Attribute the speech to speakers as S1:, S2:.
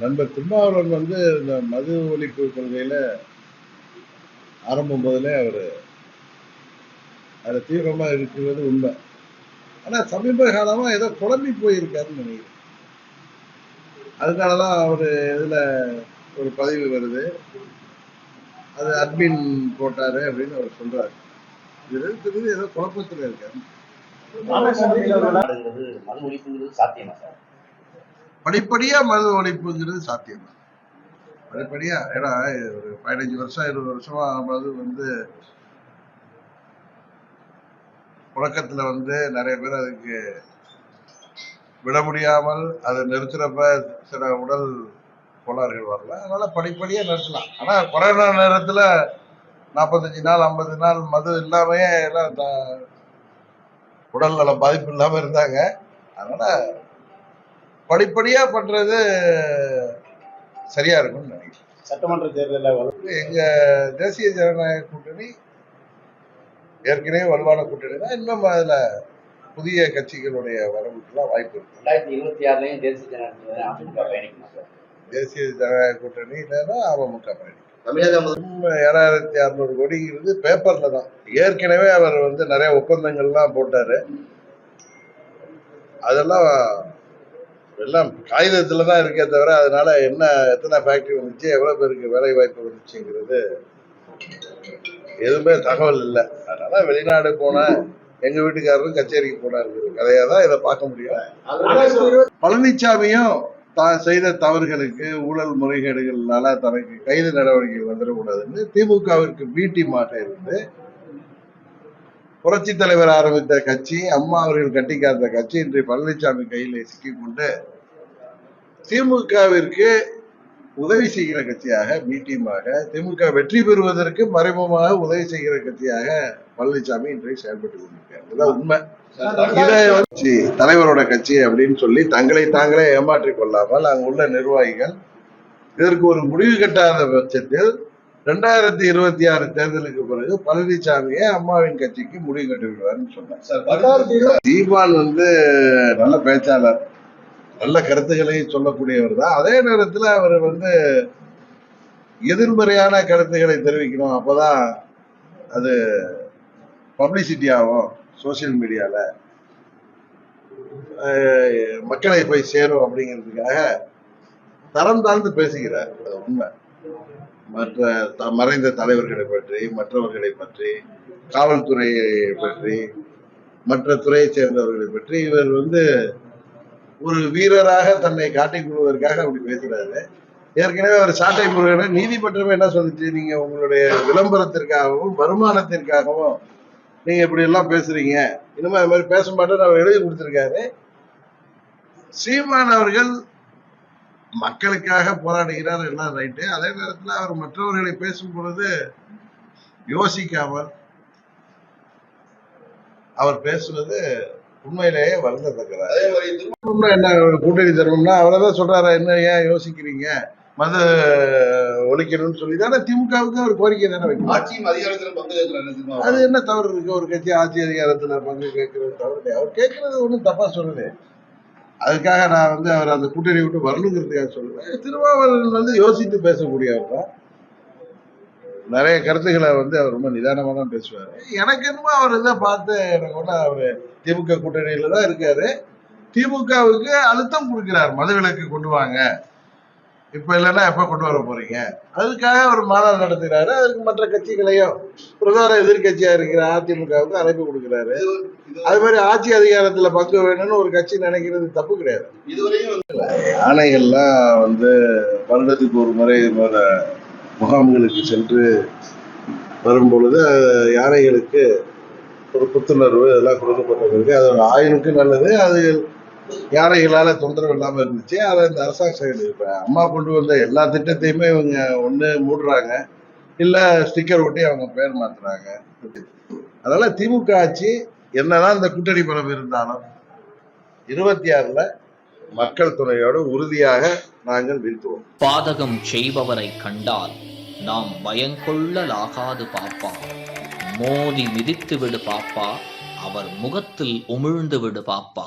S1: நண்பர் திருமாவளவன் வந்து இந்த மது ஒழிப்பு கொள்கையில ஆரம்பம் முதலே அவர் அதில் தீவிரமா இருக்கிறது உண்மை. ஆனா சமீப காலமாக ஏதோ குழம்பி போயிருக்காருன்னு நினைக்கிறேன். அதனாலதான் அவர் இதுல ஒரு பதிவு வருது. அது அட்மின் போட்டாரு அப்படின்னு அவர் சொல்றாரு. இது தெரியுது ஏதோ குழப்பத்துல இருக்காரு.
S2: மது ஒழிப்புங்கிறது சாத்தியமா சார்?
S1: படிப்படியா மது ஒழிப்புங்கிறது சாத்தியம்? படிப்படியா ஏன்னா ஒரு பதினஞ்சு வருஷம் இருபது வருஷமா மது வந்து புழக்கத்துல வந்து நிறைய பேர் அதுக்கு விட முடியாமல் அதை நிறுத்துறப்ப சில உடல் கோளாறுகள் வரல. அதனால படிப்படியா நிறுத்தலாம். ஆனா கொரோனா நேரத்துல நாற்பத்தஞ்சு நாள் ஐம்பது நாள் மது இல்லாமயே எல்லாம் உடல் நல பாதிப்பு இல்லாம இருந்தாங்க. அதனால படிப்படியா பண்றது சரியா இருக்கும்னு நினைக்கிறேன்.
S2: சட்டமன்ற தேர்தலில்
S1: எங்க தேசிய ஜனநாயக கூட்டணி ஏற்கனவே வலுவான கூட்டணி தான். இன்னும் அதுல புதிய கட்சிகளுடைய வரவுக்குலாம் வாய்ப்பு இருக்கு.
S2: ரெண்டாயிரத்தி இருபத்தி ஆறுலயும் தேசிய ஜனநாயக அதிமுக பயணிக்குமா சார்.
S1: தேசிய ஜனநாயக கூட்டணி இல்லைன்னா அமமுக பயணி
S2: தமிழக
S1: ஏழாயிரத்தி அறுநூறு கோடிங்கிறது பேப்பர்ல தான். ஏற்கனவே அவர் வந்து நிறைய ஒப்பந்தங்கள்லாம் போட்டாரு. அதெல்லாம் எல்லாம் காகிதத்தில் தான் இருக்கே தவிர அதனால என்ன எத்தனை ஃபேக்ட்ரி வந்துச்சு எவ்வளவு பேருக்கு வேலை வாய்ப்பு வந்துச்சுங்கிறது எதுவுமே தகவல் இல்லை. அதனால வெளிநாடு போன எங்க வீட்டுக்காரரும் கச்சேரிக்கு போனாரு. கதையாக தான் இதை பார்க்க முடியும். பழனிசாமியும் தான் செய்த தவறுகளுக்கு ஊழல் முறைகேடுகள்னால தனக்கு கைது நடவடிக்கைகள் வந்துடக்கூடாதுன்னு திமுகவிற்கு பீட்டி மாட்ட இருந்து புரட்சி தலைவர் ஆரம்பித்த கட்சி அம்மா அவர்கள் கட்டி காத்த கட்சி இன்றைய பழனிசாமி கையில் சிக்கிக்கொண்டு திமுகவிற்கு உதவி செய்கிற கட்சியாக பிடிமாக திமுக வெற்றி பெறுவதற்கு மறைமுகமாக உதவி செய்கிற கட்சியாக பழனிசாமி இன்றைக்கு செயல்பட்டு கொண்டிருக்கார் இதுதான் உண்மை. இதை வச்சு தலைவரோட கட்சி அப்படின்னு சொல்லி தங்களை தாங்களே ஏமாற்றிக் கொள்ளாமல் அங்குள்ள நிர்வாகிகள் இதற்கு ஒரு முடிவு கட்டாத பட்சத்தில் ரெண்டாயிரத்தி இருபத்தி ஆறு தேர்தலுக்கு பிறகு பழனிசாமியே அம்மாவின் கட்சிக்கு முடிவு கட்டி விடுவார்னு சொன்னார் தீபான் வந்து நல்ல பேச்சாளர் நல்ல கருத்துக்களை சொல்லக்கூடியவர் தான். அதே நேரத்தில் அவர் வந்து எதிர்மறையான கருத்துக்களை தெரிவிக்கணும். அப்பதான் அது பப்ளிசிட்டி ஆகும் சோசியல் மீடியால. மக்களை போய் சேரும் அப்படிங்கிறதுக்காக தரம் தாழ்ந்து பேசுகிறார். அது உண்மை. மற்ற மறைந்த தலைவர்களை பற்றி மற்றவர்களை பற்றி காவல்துறையை பற்றி மற்ற துறையை சேர்ந்தவர்களை பற்றி இவர் வந்து ஒரு வீரராக தன்னை காட்டிக் கொள்வதற்காக அப்படி பேசுறாரு. ஏற்கனவே அவர் சாட்டை முருகனை நீதிமன்றமே என்ன சொல்லுச்சு? நீங்க உங்களுடைய விளம்பரத்திற்காகவும் வருமானத்திற்காகவும் நீங்க இப்படி எல்லாம் பேசுறீங்க. இனிமே அது மாதிரி பேச மாட்டேன்னு அவர் எழுதி கொடுத்திருக்காரு. சீமான் அவர்கள் மக்களுக்காக போராடுகிறார் எல்லாம் ரைட்டு அதே நேரத்துல அவர் மற்றவர்களை பேசும் பொழுது யோசிக்காமல் அவர் பேசுவது உண்மையிலேயே வருந்தத்தக்கதா. என்ன கூட்டணி தரணும்னா அவரதான் சொல்றாரு என்ன ஏன் யோசிக்கிறீங்க? மது ஒழிக்கணும்னு சொல்லி தானே திமுகவுக்கு அவர் கோரிக்கை தானே வைக்கணும்.
S2: ஆட்சியும் அதிகாரத்திலும் பங்கு கேட்கிறாங்க
S1: அது என்ன தவறு இருக்கு? ஒரு கட்சி ஆட்சி அதிகாரத்துல பங்கு கேட்கறது தவறு அவர் கேட்கறது ஒன்றும் தப்பா சொல்லல. அதுக்காக நான் வந்து அவர் அந்த கூட்டணி விட்டு வரணுங்கிறதுக்காக சொல்லுவேன் திருமாவளவன் வந்து யோசித்து பேசக்கூடியவர் தான் நிறைய கருத்துக்களை வந்து அவர் ரொம்ப நிதானமாக தான் பேசுவார். எனக்கு என்னமோ அவர் இதை பார்த்து எனக்கு ஒன்றும் அவர் திமுக கூட்டணியில தான் இருக்காரு. திமுகவுக்கு அழுத்தம் கொடுக்கிறார் மதுவிலக்கு கொண்டு வாங்க. இப்ப இல்லைன்னா எப்ப கொண்டு வர போறீங்க? அதுக்காக ஒரு மாநாடு நடத்துகிறாரு அதுக்கு மற்ற கட்சிகளையும் பிரதான எதிர்கட்சியா இருக்கிற அதிமுகவுக்கு அழைப்பு கொடுக்கிறாரு. அது மாதிரி ஆட்சி அதிகாரத்துல பங்கு வேணும்னு ஒரு கட்சி நினைக்கிறது தப்பு கிடையாது.
S2: இதுவரையும்
S1: யானைகள்லாம் வந்து வருடத்துக்கு ஒரு முறை இது போல முகாம்களுக்கு சென்று வரும் பொழுது யானைகளுக்கு ஒரு புத்துணர்வு இதெல்லாம் கொடுக்கப்பட்டிருக்கு. அது ஒரு ஆயுளுக்கு நல்லது அது யானைகளால தொந்தரவு இல்லாம இருந்துச்சு. அதை இந்த அரசாங்க செயல் இப்போ அம்மா கொண்டு வந்த எல்லா திட்டத்தையுமே இவங்க ஒண்ணு மூடுறாங்க. இல்ல ஸ்டிக்கர் ஒட்டி அவங்க பேர் மாற்றுறாங்க அதனால திமுக ஆட்சி என்னதான் இந்த கூட்டணி பலம் இருந்தாலும் இருபத்தி ஆறுல மக்கள் துணையோடு உறுதியாக நாங்கள் வீழ்த்துவோம்.
S3: பாதகம் செய்பவரை கண்டால் நாம் பயங்கொள்ளலாகாது பாப்பா. மோதி மிதித்து விடு பாப்பா. அவர் முகத்தில் உமிழ்ந்து விடு பாப்பா.